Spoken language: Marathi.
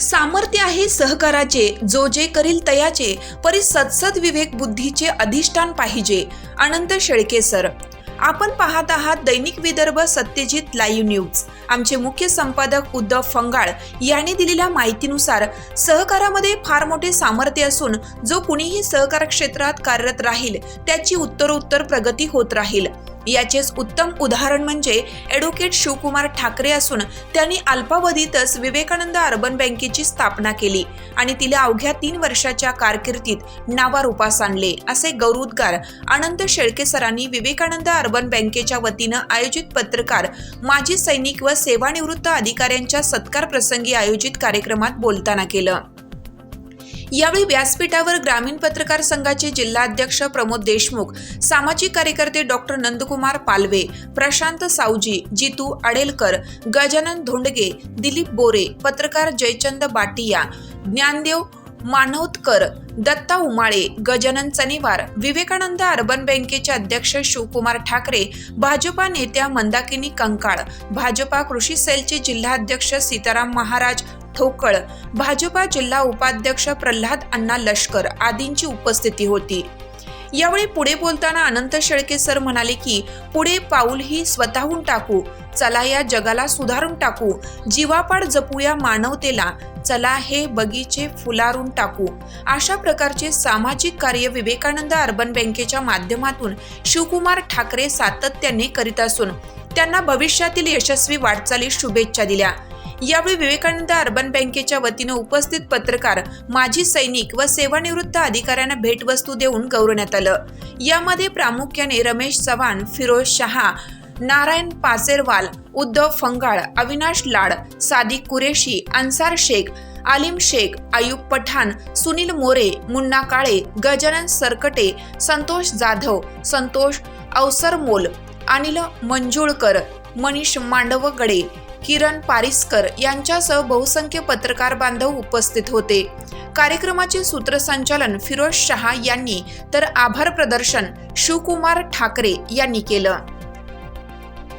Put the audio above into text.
सामर्थ्य आहे सहकाराचे जो जे करील तयाचे परी सत्सद विवेक बुद्धीचे अधिष्ठान पाहिजे अनंत शेळके सर आपण पाहत आहात दैनिक विदर्भ सत्यजित लाईव्ह न्यूज. आमचे मुख्य संपादक उद्धव फंगाळ यांनी दिलेल्या माहितीनुसार सहकारामध्ये फार मोठे सामर्थ्य असून जो कुणीही सहकार क्षेत्रात कार्यरत राहील त्याची उत्तरोत्तर प्रगती होत राहील. याचेच उत्तम उदाहरण म्हणजे ॲडव्होकेट शिवकुमार ठाकरे असून त्यांनी अल्पावधीतच विवेकानंद अर्बन बँकेची स्थापना केली आणि तिला अवघ्या तीन वर्षाच्या कारकिर्दीत नावारूपास आणले असे गौरवोद्गार अनंत शेळके सरांनी विवेकानंद अर्बन बँकेच्या वतीनं आयोजित पत्रकार माजी सैनिक व सेवानिवृत्त अधिकाऱ्यांच्या सत्कार प्रसंगी आयोजित कार्यक्रमात बोलताना केलं. यावेळी व्यासपीठावर ग्रामीण पत्रकार संघाचे जिल्हाध्यक्ष प्रमोद देशमुख सामाजिक कार्यकर्ते डॉक्टर नंदकुमार पालवे प्रशांत सावजी जितू अडेलकर गजानन धोंडगे दिलीप बोरे पत्रकार जयचंद बाटिया ज्ञानदेव मानवतकर दत्ता उमाळे गजानन चनिवार विवेकानंद अर्बन बँकेचे अध्यक्ष शिवकुमार ठाकरे भाजपा नेत्या मंदाकिनी कंकाळ भाजपा कृषी सेलचे जिल्हाध्यक्ष सीताराम महाराज ठोकळ. भाजपा जिल्हा उपाध्यक्ष प्रल्हाद अण्णा लष्कर आदींची उपस्थिती होती. यावेळी पुढे बोलताना अनंत शेळके सर म्हणाले की पुढे पाऊल ही स्वतःहून टाकू. चला या जगाला सुधारून टाकू. जीवापाड जपूया मानवतेला. चला हे बगीचे फुलारून टाकू. अशा प्रकारचे सामाजिक कार्य विवेकानंद अर्बन बँकेच्या माध्यमातून शिवकुमार ठाकरे सातत्याने करीत असून त्यांना भविष्यातील यशस्वी वाटचालीस शुभेच्छा दिल्या. यावेळी विवेकानंद अर्बन बँकेच्या वतीनं उपस्थित पत्रकार माजी सैनिक व सेवानिवृत्त अधिकाऱ्यांना भेटवस्तू देऊन गौरवण्यात आलं. यामध्ये प्रामुख्याने रमेश चव्हाण फिरोज शहा नारायण पासेरवाल उद्धव फंगाळ अविनाश लाड सादिक कुरेशी अन्सार शेख आलिम शेख आयुब पठाण सुनील मोरे मुन्ना काळे गजानन सरकटे संतोष जाधव संतोष अवसरमोल अनिल मंजुळकर मनीष मांडवगडे किरण पारिस्कर यांच्यासह बहुसंख्य पत्रकार बांधव उपस्थित होते. कार्यक्रमाचे सूत्रसंचालन फिरोज शहा यांनी तर आभार प्रदर्शन शिवकुमार ठाकरे यांनी केलं.